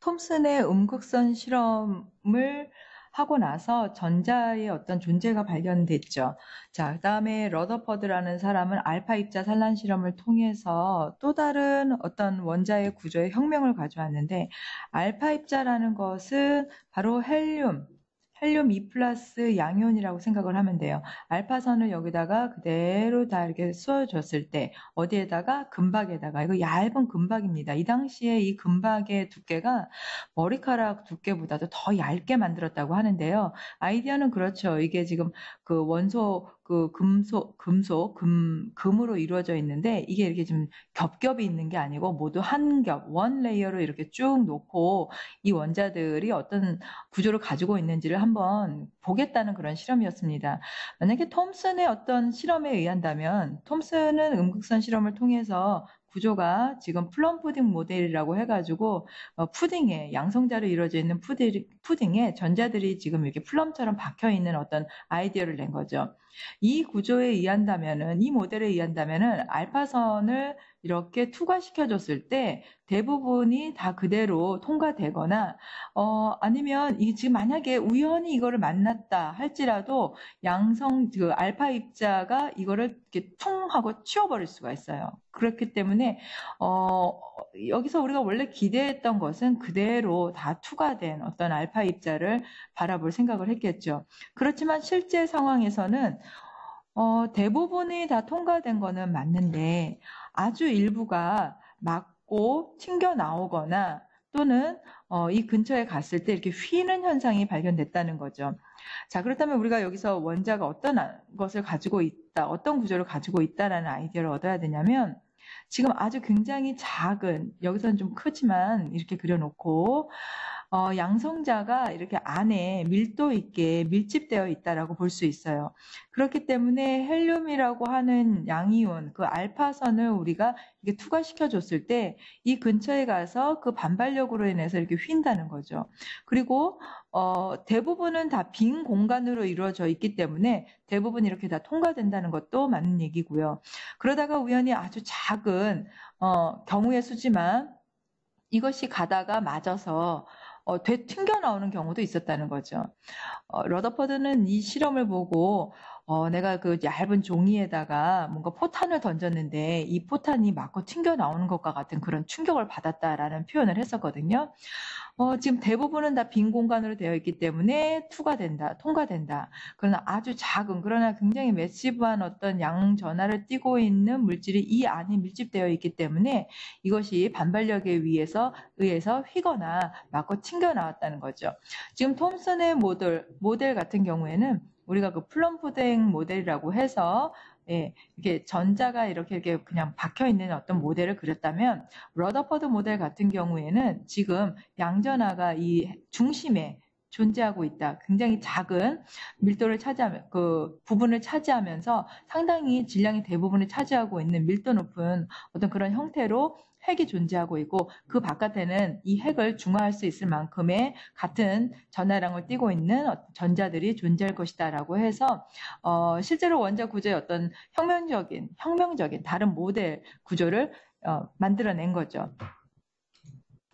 톰슨의 음극선 실험을 하고 나서 전자의 어떤 존재가 발견됐죠. 자, 그 다음에 러더퍼드라는 사람은 알파 입자 산란 실험을 통해서 또 다른 어떤 원자의 구조의 혁명을 가져왔는데 알파 입자라는 것은 바로 헬륨, 헬륨 2 플러스 양이온이라고 생각을 하면 돼요. 알파선을 여기다가 그대로 다 이렇게 쏘여줬을 때 어디에다가 금박에다가 이거 얇은 금박입니다. 이 당시에 이 금박의 두께가 머리카락 두께보다도 더 얇게 만들었다고 하는데요. 아이디어는 그렇죠. 이게 지금 그 원소 그 금속, 금속, 금, 금으로 이루어져 있는데 이게 이렇게 좀 겹겹이 있는 게 아니고 모두 한 겹, 원 레이어로 이렇게 쭉 놓고 이 원자들이 어떤 구조를 가지고 있는지를 한번 보겠다는 그런 실험이었습니다. 만약에 톰슨의 어떤 실험에 의한다면 톰슨은 음극선 실험을 통해서 구조가 지금 플럼 푸딩 모델이라고 해가지고 어, 푸딩에 양성자로 이루어져 있는 푸딩, 푸딩에 전자들이 지금 이렇게 플럼처럼 박혀 있는 어떤 아이디어를 낸 거죠. 이 구조에 의한다면은 이 모델에 의한다면은 알파선을 이렇게 투과시켜줬을 때 대부분이 다 그대로 통과되거나 어 아니면 이 지금 만약에 우연히 이거를 만났다 할지라도 양성 그 알파 입자가 이거를 이렇게 퉁 하고 치워버릴 수가 있어요. 그렇기 때문에 어 여기서 우리가 원래 기대했던 것은 그대로 다 투과된 어떤 알파 입자를 바라볼 생각을 했겠죠. 그렇지만 실제 상황에서는 어, 대부분이 다 통과된 거는 맞는데 아주 일부가 맞고 튕겨 나오거나 또는 어, 이 근처에 갔을 때 이렇게 휘는 현상이 발견됐다는 거죠. 자, 그렇다면 우리가 여기서 원자가 어떤 것을 가지고 있다, 어떤 구조를 가지고 있다라는 아이디어를 얻어야 되냐면 지금 아주 굉장히 작은, 여기서는 좀 크지만 이렇게 그려놓고 어, 양성자가 이렇게 안에 밀도 있게 밀집되어 있다라고 볼 수 있어요. 그렇기 때문에 헬륨이라고 하는 양이온, 그 알파선을 우리가 이게 투과시켜 줬을 때 이 근처에 가서 그 반발력으로 인해서 이렇게 휜다는 거죠. 그리고 어, 대부분은 다 빈 공간으로 이루어져 있기 때문에 대부분 이렇게 다 통과된다는 것도 맞는 얘기고요. 그러다가 우연히 아주 작은 어, 경우의 수지만 이것이 가다가 맞아서 어, 되 튕겨 나오는 경우도 있었다는 거죠. 어, 러더퍼드는 이 실험을 보고 어, 내가 그 얇은 종이에다가 뭔가 포탄을 던졌는데 이 포탄이 맞고 튕겨 나오는 것과 같은 그런 충격을 받았다라는 표현을 했었거든요. 어, 지금 대부분은 다 빈 공간으로 되어 있기 때문에 투과된다, 통과된다. 그러나 아주 작은, 그러나 굉장히 매시브한 어떤 양 전하를 띠고 있는 물질이 이 안에 밀집되어 있기 때문에 이것이 반발력에 의해서, 의해서 휘거나 맞고 튕겨 나왔다는 거죠. 지금 톰슨의 모델, 모델 같은 경우에는 우리가 그 플럼푸댕 모델이라고 해서 예, 이렇게 전자가 이렇게 이렇게 그냥 박혀 있는 어떤 모델을 그렸다면 러더퍼드 모델 같은 경우에는 지금 양전하가 이 중심에 존재하고 있다. 굉장히 작은 밀도를 차지하면 그 부분을 차지하면서 상당히 질량이 대부분을 차지하고 있는 밀도 높은 어떤 그런 형태로 핵이 존재하고 있고 그 바깥에는 이 핵을 중화할 수 있을 만큼의 같은 전하량을 띠고 있는 전자들이 존재할 것이다라고 해서 어, 실제로 원자 구조의 어떤 혁명적인 혁명적인 다른 모델 구조를 어, 만들어낸 거죠.